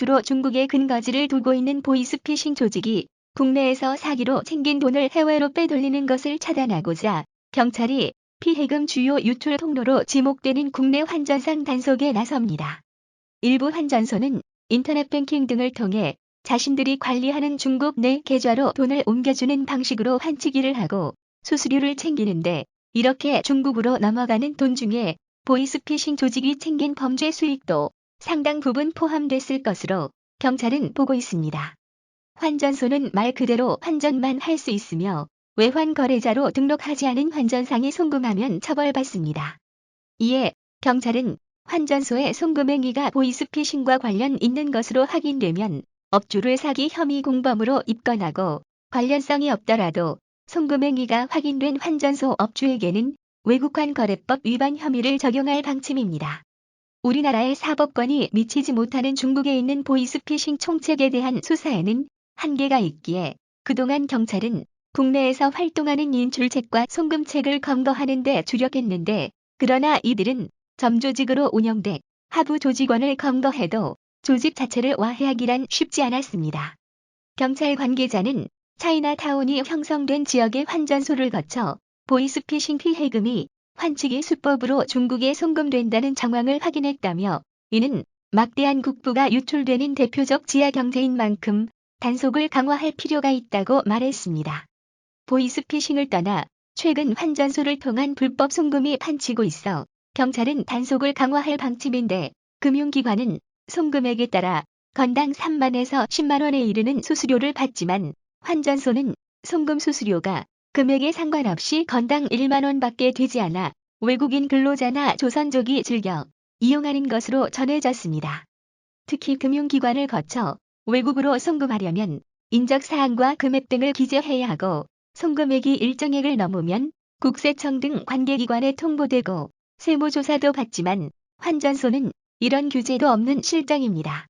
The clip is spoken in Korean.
주로 중국에 근거지를 두고 있는 보이스피싱 조직이 국내에서 사기로 챙긴 돈을 해외로 빼돌리는 것을 차단하고자 경찰이 피해금 주요 유출 통로로 지목되는 국내 환전상 단속에 나섭니다. 일부 환전소는 인터넷 뱅킹 등을 통해 자신들이 관리하는 중국 내 계좌로 돈을 옮겨주는 방식으로 환치기를 하고 수수료를 챙기는데 이렇게 중국으로 넘어가는 돈 중에 보이스피싱 조직이 챙긴 범죄 수익도 상당 부분 포함됐을 것으로 경찰은 보고 있습니다. 환전소는 말 그대로 환전만 할 수 있으며 외환 거래자로 등록하지 않은 환전상에 송금하면 처벌받습니다. 이에 경찰은 환전소의 송금 행위가 보이스피싱과 관련 있는 것으로 확인되면 업주를 사기 혐의 공범으로 입건하고 관련성이 없더라도 송금 행위가 확인된 환전소 업주에게는 외국환 거래법 위반 혐의를 적용할 방침입니다. 우리나라의 사법권이 미치지 못하는 중국에 있는 보이스피싱 총책에 대한 수사에는 한계가 있기에 그동안 경찰은 국내에서 활동하는 인출책과 송금책을 검거하는 데 주력했는데 그러나 이들은 점조직으로 운영돼 하부 조직원을 검거해도 조직 자체를 와해하기란 쉽지 않았습니다. 경찰 관계자는 차이나타운이 형성된 지역의 환전소를 거쳐 보이스피싱 피해금이 환치기 수법으로 중국에 송금된다는 정황을 확인했다며 이는 막대한 국부가 유출되는 대표적 지하 경제인 만큼 단속을 강화할 필요가 있다고 말했습니다. 보이스피싱을 떠나 최근 환전소를 통한 불법 송금이 판치고 있어 경찰은 단속을 강화할 방침인데 금융기관은 송금액에 따라 건당 3만에서 10만 원에 이르는 수수료를 받지만 환전소는 송금 수수료가 금액에 상관없이 건당 1만 원 밖에 되지 않아 외국인 근로자나 조선족이 즐겨 이용하는 것으로 전해졌습니다. 특히 금융기관을 거쳐 외국으로 송금하려면 인적사항과 금액 등을 기재해야 하고 송금액이 일정액을 넘으면 국세청 등 관계기관에 통보되고 세무조사도 받지만 환전소는 이런 규제도 없는 실정입니다.